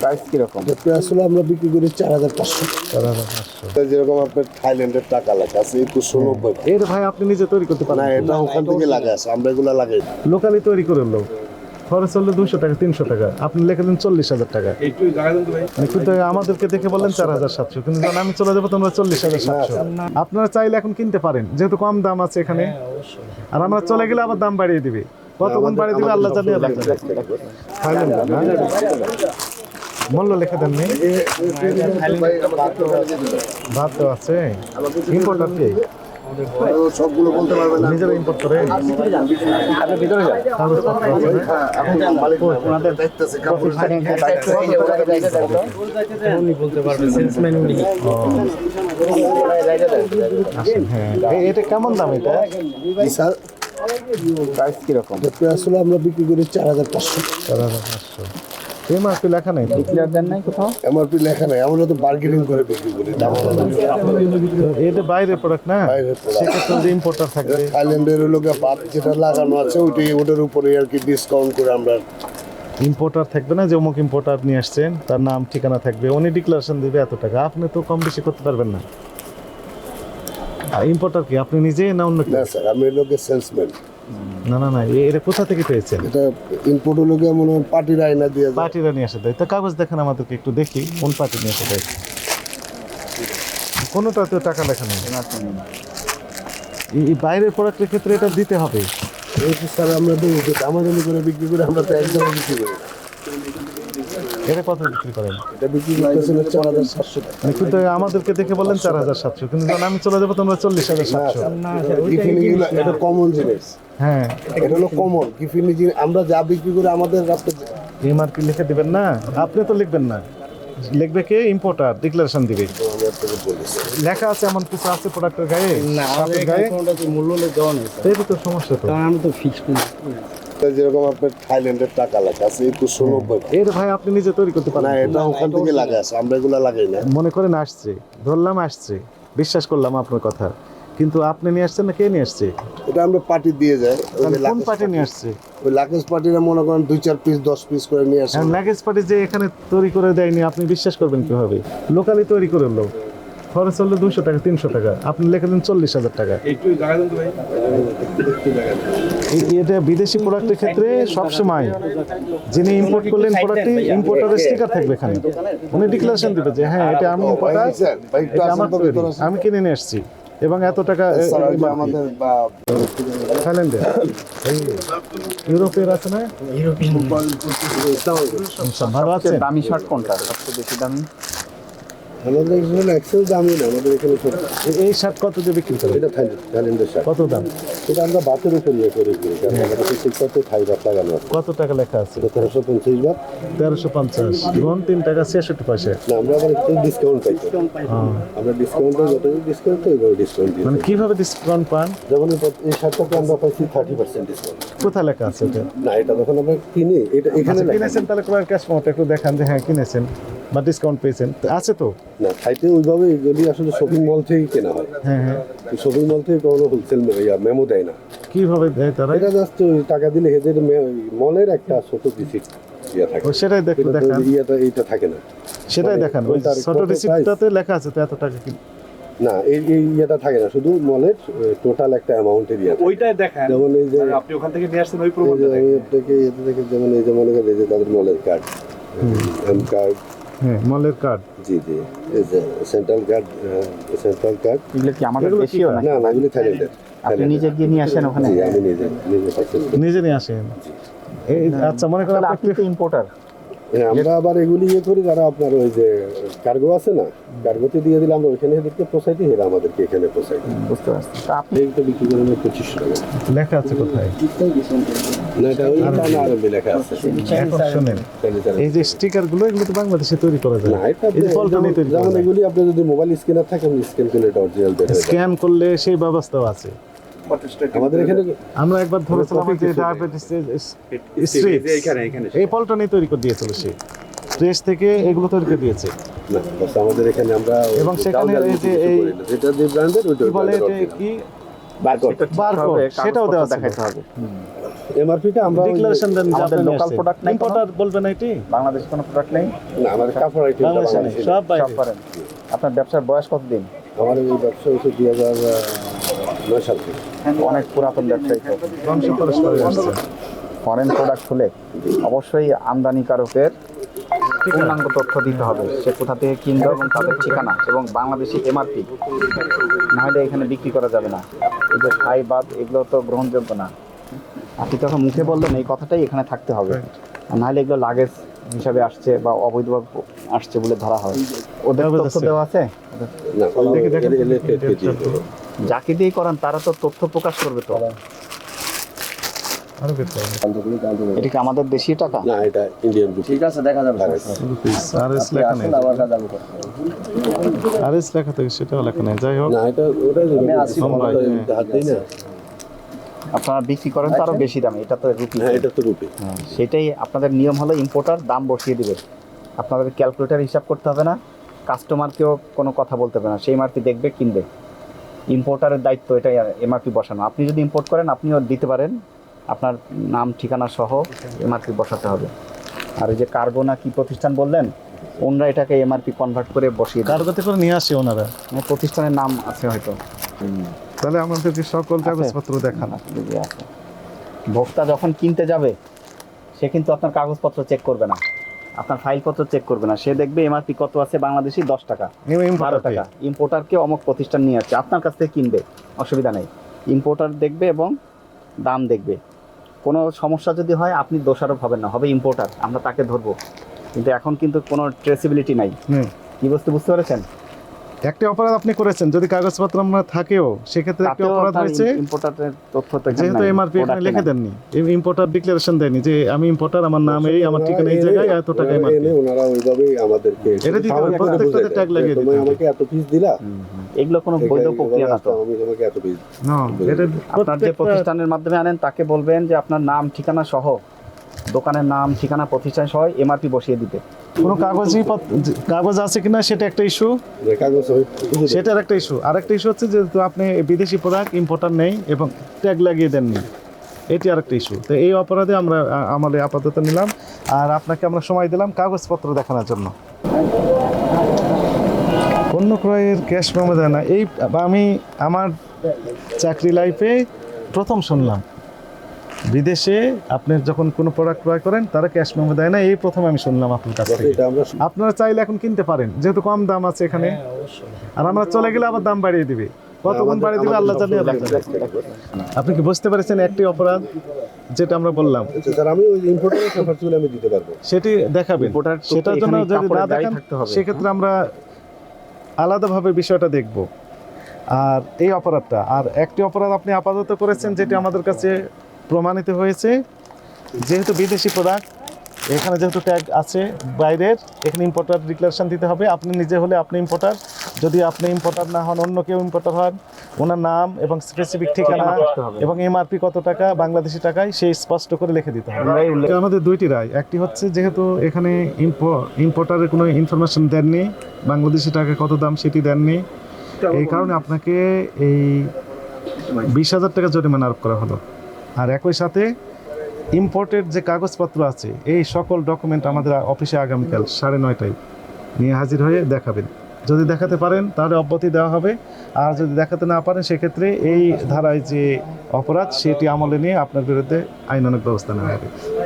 Price কীরকম? আসলে আমরা বিক্রি করি চার হাজার পাঁচশো। চার হাজার পাঁচশো। যেরকম আপনার থাইল্যান্ডের টাকা লেখা আছে একুশশো নব্বই এর ভাই আপনি নিজে তৈরি করতে পারেন। এটা ওখান থেকে লাগা আছে আমরা এগুলা লাগাই লোকালি তৈরি করে খরচ হলো দুশো টাকা তিনশো টাকা। আপনি লিখে দিন চল্লিশ হাজার টাকা। কিন্তু আমাদেরকে দেখে বললেন চার হাজার সাতশো। কিন্তু যখন আমি চলে যাব তোমরা চল্লিশ হাজার সাতশো। আপনারা চাইলে এখন কিনতে পারেন যেহেতু কম দাম আছে এখানে। আর আমরা চলে গেলে আবার দাম বাড়িয়ে দিবে। কতক্ষণ বাড়িয়ে দিবে আল্লাহ জানিয়ে লাগবে থাইল্যান্ড না মূল্য লিখে ভাত তো আছে। ইম্পোর্টার কি? সবগুলো বলতে পারবে না নিজেরা ইম্পোর্ট করে হ্যাঁ। এটা কেমন দাম এটা? স্যার। প্রাইস কীরকম? আসলে আমরা বিক্রি করি চার হাজার পাঁচশো। চার হাজার পাঁচশো। এমআরপি লেখা নেই তো? এমআরপি লেখা নাই আমরা তো বার্গেনিং করে বিক্রি করি। দাম এটা বাইরের প্রোডাক্ট না। ইম্পোর্টার থাকবে। থাইল্যান্ডের লোক বাদ যেটা লাগানো আছে ওইটাই ওটার উপরে আর কি ডিসকাউন্ট করে আমরা ইম্পোর্টার থাকবে না? যে অমুক ইম্পোর্টার নিয়ে আসছেন তার নাম ঠিকানা থাকবে। উনি ডিক্লারেশন দিবে এত টাকা। আপনি তো কম বেশি করতে পারবেন না। ইম্পোর্টার কি? আপনি নিজেই না অন্য? না স্যার আমি লোকের সেলসম্যান না না না এ- এটা কোথা থেকে পেয়েছেন? এটা ইম্পোর্ট লোকে মনে হয় পার্টির আয়না দিয়ে। পার্টিরা নিয়ে আসে দেয়। তো কাগজ দেখেন আমাদেরকে একটু দেখি কোন পার্টি নিয়ে আসে দেয়। কোনোটাতে টাকা লেখা নেই। এই- বাইরের প্রোডাক্টের ক্ষেত্রে এটা দিতে হবে। স্যার আমরা তো আমাদের করে বিক্রি করে আমরা তো একজনে বিক্রি করি এটা কত বিক্রি করেন? এটা বিক্রি করতেছে চার হাজার সাতশো টাকা। মানে কিন্তু আমাদেরকে দেখে বললেন চার হাজার সাতশো কিন্তু যখন আমি চলে যাব তোমরা চল্লিশ হাজার সাতশো। এটা কমন জিনিস। হ্যাঁ। এটা হলো কমন টিফিন জিনিস। আমরা যা বিক্রি করে আমাদের রাস্তা এমআরপি লিখে দিবেন না? আপনি তো লিখবেন না। লিখবে কে? ইম্পোর্টার ডিক্লারেশন দিবে। লেখা আছে এমন কিছু আছে প্রোডাক্টের গায়ে? সাপের গায়ে? মূল্য দেওয়া নেই তো সমস্যা তো। আমি তো ফিক্স যেরকম আপনার থাইল্যান্ডের টাকা লেখা আছে একুশশো নব্বই এর ভাই আপনি নিজে তৈরি করতে না পারেন এটা ওখান থেকে লাগা আছে আমরা এগুলা লাগাই না। মনে করেন আসছে ধরলাম আসছে বিশ্বাস করলাম আপনার কথা। কিন্তু আপনি নিয়ে আসছেন না কে নিয়ে আসছে? এটা আমরা পার্টি দিয়ে যাই তাহলে কোন পার্টি নিয়ে আসছে? ওই লাকেশ পার্টিরা মনে করেন দুই চার পিস দশ পিস করে নিয়ে আসে এখন লাগেজ পার্টি যে এখানে তৈরি করে দেয়নি আপনি বিশ্বাস করবেন কীভাবে? লোকালি তৈরি করে লোক খরচ হলো দুশো টাকা তিনশো টাকা। আপনি লিখে দিন চল্লিশ হাজার টাকা। এটা বিদেশি প্রোডাক্টের ক্ষেত্রে সবসময় যিনি ইম্পোর্ট করলেন প্রোডাক্টটি ইম্পোর্টারের স্টিকার থাকবে এখানে। উনি ডিক্লারেশন দিবে যে হ্যাঁ এটা আমি। আমি কিনে নিয়ে আসছি। এবং এত টাকা। আমাদের থাইল্যান্ডে। ইউরোপের আছে না? ভালো আছেন? দামি শার্ট কোনটা? সবচেয়ে বেশি দামি? আমাদের এখানে এক্সেল দামই না আমাদের এখানে এই শার্ট কত দিয়ে বিক্রি করেন? এটা থাইল্যান্ড থাইল্যান্ডের শার্ট। কত দাম? এটা আমরা বাতের উপর ইয়ে করে দিই কারণ আমাদের শিক্ষাতে থাই বাত লাগানো কত টাকা লেখা আছে? তেরোশো পঞ্চাশ বাত তেরোশো পঞ্চাশ। গুণ তিন টাকা ছেষট্টি পয়সা। না আমরা আবার একটু ডিসকাউন্ট পাই। হ্যাঁ। আমরা ডিসকাউন্টে যত ডিসকাউন্ট তো ওইভাবে ডিসকাউন্ট দিই মানে কীভাবে ডিসকাউন্ট পান? যেমন এই শার্টটাতে আমরা পাইছি থার্টি পার্সেন্ট ডিসকাউন্ট কোথায় লেখা আছে এটা? না এটা যখন আমরা কিনি এটা এখানে আচ্ছা, কিনেছেন তাহলে ক্যাশ মোটা একটু দেখান যে হ্যাঁ কিনেছেন। বা ডিসকাউন্ট পেয়েছেন। আছে তো? না থাইতে ওইভাবে যদি আসলে শপিং মল থেকেই কেনা হয় হ্যাঁ হ্যাঁ। শপিং মল থেকে কোনো হোলসেল মেমো দেয় না। কীভাবে দেয় তারা? এটা জাস্ট ওই টাকা দিলে এদের মলের একটা ছোট ইয়ে থাকে। সেটাই দেখান। ইয়েটা এইটা থাকে না। সেটাই মানে দেখান ওই ছোট রিসিপ্টটাতে লেখা আছে তো এত টাকা কি? না এই এই ইয়েটা থাকে না শুধু মলের টোটাল একটা অ্যামাউন্টের ইয়ে ওইটাই দেখেন। যেমন এই যে আপনি ওখান থেকে নিয়ে আসছেন ওই দেখেন আমি আপনাকে ইয়েতে দেখে যেমন এই যে মনে করেন যে তাদের মলের কার্ড এম কার্ড হ্যাঁ মলের কার্ড জি জি। এই যে সেন্ট্রাল কার্ড সেন্ট্রাল কার্ড এগুলো কি আমাদের দেশীয় না না না এগুলি থাইল্যান্ডের আপনি নিজে গিয়ে নিয়ে আসেন ওখানে? জি আমি নিজে নিজে নিয়ে আসেন? এই আচ্ছা মনে করেন আপনি তো ইম্পোর্টার হ্যাঁ, আমরা আবার এগুলি ইয়ে করি যারা আপনার ওই যে কার্গো আছে না কার্গোতে দিয়ে দিলে আমরা ওইখানে এদেরকে পোষাই দিই এরা আমাদেরকে এখানে পোষাই দিই বুঝতে পারছি। তো আপনি এইটা বিক্রি করে নেবে পঁচিশশো টাকা। লেখা আছে কোথায়? না এটা ওই না আরবি লেখা আছে। এখন শোনেন Sanitary। এই যে স্টিকারগুলো এগুলো তো বাংলাদেশে তৈরি করা যায়। এই যে পল্টনে তৈরি যেমন এগুলি আপনি যদি মোবাইল স্ক্যানার থাকে আপনি স্ক্যান করলে এটা অরিজিনাল বের স্ক্যান করলে সেই ব্যবস্থাও আছে। আমাদের এখানে আমরা একবার ধরেছিলাম যে ডায়াবেটিস স্ট্রিট এখানে এখানে। এই পল্টনে তৈরি করে দিয়েছিল সে। ট্রেস থেকে এগুলো তৈরি করে দিয়েছে। আমাদের এখানে আমরা এবং সেখানে ডাল ডাল এই যে এই- যেটা যে ব্র্যান্ডের ওইটা বলে এটা কি? বারকোড বারকোড সেটাও দেওয়া হবে। এমআরপিটা আমরা ডিক্লারেশন দেন যে আমাদের আপনি local product নাই ইম্পোর্টার বলবেন এটি? বাংলাদেশ কোনো প্রোডাক্ট নেই। না আমাদের কাপড় আইটেম সব সব করেন আপনার ব্যবসার বয়স কতদিন? এই ব্যবসা হচ্ছে দুই হাজার নয় সাল থেকে। অনেক পুরাতন ব্যবসায়ী ফরেন প্রোডাক্ট হলে অবশ্যই আমদানিকারকের পূর্ণাঙ্গ তথ্য দিতে হবে। সে কোথা থেকে কিনবে এবং তাদের ঠিকানা এবং বাংলাদেশি এমআরপি নাহলে এখানে বিক্রি করা যাবে না। এই যে খাই বাদ এগুলো তো গ্রহণযোগ্য না। আপনি তখন মুখে বললেন এই কথাটাই এখানে থাকতে হবে নাহলে এগুলো লাগেজ হিসাবে আসছে বা অবৈধভাবে আসছে বলে ধরা হয় ওদের তথ্য দেওয়া আছে। যাকে দিয়ে করান তারা তো তথ্য প্রকাশ করবে তো এটা কি আমাদের দেশীয় টাকা না এটা ইন্ডিয়ান রুপি ঠিক আছে দেখা যাবে আর এস লেখা নেই আমি আর এস লেখা থাকে সেটাও লেখা নেই যাই হোক না এটা ওটা আসি, হ্যাঁ। হাত দিই না আপনারা বিক্রি করেন তো আরও বেশি দামে এটা তো রুপি হ্যাঁ এটা তো রুপি। সেটাই আপনাদের নিয়ম হলো ইম্পোর্টার দাম বসিয়ে দিবে। আপনাদের ক্যালকুলেটার হিসাব করতে হবে না কাস্টমারকেও কোনো কথা বলতে হবে না সেই এমআরপি দেখবে কিনবে। ইম্পোর্টারের দায়িত্ব এটাই এমআরপি বসানো। আপনি যদি ইম্পোর্ট করেন আপনিও দিতে পারেন। আপনার নাম ঠিকানা সহ এমআরপি বসাতে হবে। আর এই যে কার্গো না কি প্রতিষ্ঠান বললেন ওনরা এটাকে এমআরপি কনভার্ট করে বসিয়ে দেয় কার্গোতে করে নিয়ে আসে ওনারা। মানে প্রতিষ্ঠানের নাম আছে হয়তো। তাহলে আমাদেরকে সকল কাগজপত্র দেখান। ভোক্তা যখন কিনতে যাবে সে কিন্তু আপনার কাগজপত্র চেক করবে না। আপনার ফাইলপত্র চেক করবে না। সে দেখবে এমআরপি কত আছে বাংলাদেশি? দশ টাকা বারো টাকা। ইম্পোর্টারকে অমুক প্রতিষ্ঠান নিয়ে আসছে। আপনার কাছ থেকে কিনবে অসুবিধা নেই। ইম্পোর্টার দেখবে এবং দাম দেখবে। কোনো সমস্যা যদি হয় আপনি দোষারোপ হবেন না। হবে ইম্পোর্টার আমরা তাকে ধরবো। কিন্তু এখন কিন্তু কোনো ট্রেসিবিলিটি নাই। কি বস্তু বুঝতে পেরেছেন? একটি অপরাধ আপনি করেছেন যদি কাগজপত্র আমরা থাকেও সেক্ষেত্রে একটি অপরাধ হয়েছে? ইম্পোর্টারের তথ্য যেহেতু এমআরপি এখানে লিখে দেননি ইম্পোর্টার ডিক্লারেশন দেয়নি যে আমি ইম্পোর্টার আমার নাম এই আমার ঠিকানা এই জায়গায় এত টাকা এমআরপি এনে ওনারা ওইভাবেই আমাদেরকে এটা দিতে হবে, প্রত্যেকটাতে বুঝাই লাগিয়ে দিতে। আমাকে এত পিস দিলা। এগুলো কোনো বৈধ প্রক্রিয়া না তো। আমি তোমাকে এত পিস না এটা আপনার যে প্রতিষ্ঠানের মাধ্যমে আনেন তাকে বলবেন যে আপনার নাম ঠিকানা সহ দোকানের নাম ঠিকানা প্রতিষ্ঠান সহ এমআরপি বসিয়ে দিতে। কোনো কাগজই কাগজ আছে কিনা সেটা একটা ইস্যু সেটার একটা ইস্যু আরেকটা ইস্যু হচ্ছে যেহেতু আপনি বিদেশি প্রোডাক্ট ইম্পোর্টার নেই এবং ট্যাগ লাগিয়ে দেননি এটি আরেকটা ইস্যু তো এই অপরাধে আমরা আমাদের আপাতত নিলাম। আর আপনাকে আমরা সময় দিলাম কাগজপত্র দেখানোর জন্য। পণ্য ক্রয়ের ক্যাশ মেমো দেয় না। এই আমি আমার চাকরি লাইফে প্রথম শুনলাম। বিদেশে আপনি যখন কোনো প্রোডাক্ট ক্রয় করেন তারা ক্যাশ মেমো দেয় না। এই প্রথম আমি শুনলাম আপনার কাছ থেকে। আপনারা চাইলে এখন কিনতে পারেন। যেহেতু কম দাম আছে এখানে। আর আমরা চলে গেলে আবার দাম বাড়িয়ে দিবে। কত গুণ বাড়িয়ে দিবে আল্লাহ জানে আপনি কি বুঝতে পেরেছেন একটি অপরাধ যেটা আমরা বললাম? আচ্ছা, আমি ওই ইম্পোর্টারের পেপারগুলো আমি দিতে পারব। সেটি দেখাবেন। সেটার জন্য যদি না দেখান সেক্ষেত্রে আমরা আলাদাভাবে বিষয়টা দেখব। আর এই অপরাধটা আর একটি অপরাধ আপনি আপাতত করেছেন যেটি আমাদের কাছে প্রমাণিত হয়েছে। যেহেতু বিদেশি প্রোডাক্ট এখানে যেহেতু ট্যাগ আছে বাইরের এখানে ইম্পোর্টার ডিক্লারেশন দিতে হবে। আপনি নিজে হলে আপনি ইম্পোর্টার যদি আপনি ইম্পোর্টার না হন অন্য কেউ ইম্পোর্টার হন ওনার নাম এবং স্পেসিফিক ঠিকানা। এবং এমআরপি কত টাকা বাংলাদেশি টাকায় সেই স্পষ্ট করে লিখে দিতে হবে। আমাদের দুইটি রায়। একটি হচ্ছে যেহেতু এখানে ইম্পোর্টারের কোনো ইনফরমেশন দেননি বাংলাদেশি টাকা কত দাম সেটি দেননি এই কারণে আপনাকে এই বিশ হাজার টাকা জরিমানা আরোপ করা হলো। আর একই সাথে ইম্পোর্টেড যে কাগজপত্র আছে, এই সকল ডকুমেন্ট আমাদের অফিসে আগামীকাল সাড়ে নয়টায় নিয়ে হাজির হয়ে দেখাবেন। যদি দেখাতে পারেন, তাহলে অব্যাহতি দেওয়া হবে। আর যদি দেখাতে না পারেন, সেক্ষেত্রে এই ধারায় যে অপরাধ, সেটি আমলে নিয়ে আপনার বিরুদ্ধে আইনানুক ব্যবস্থা নেওয়া হবে।